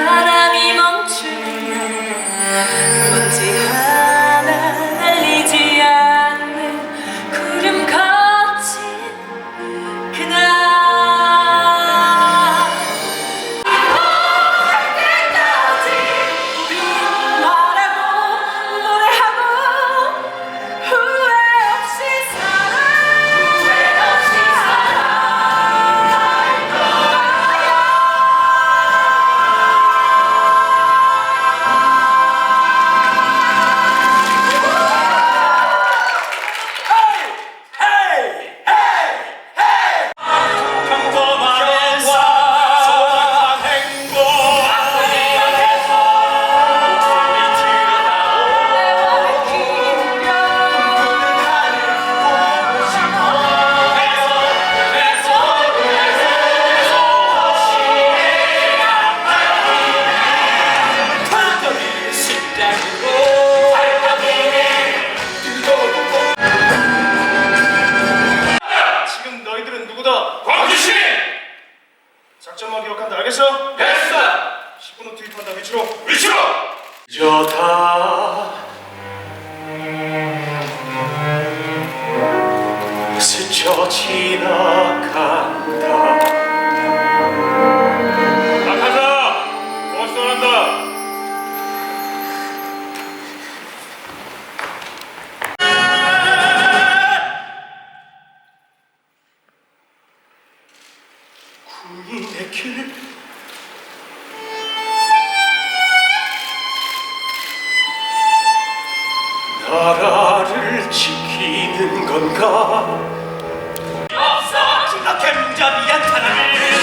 바람이 멈추는 날 알겠어? 됐어! 10분 후 투입한다 위치로 위치로! 저다 스쳐 지나간다! 군 길 나라를 지키는 건가? 없어! 중학교 문자비한 하나를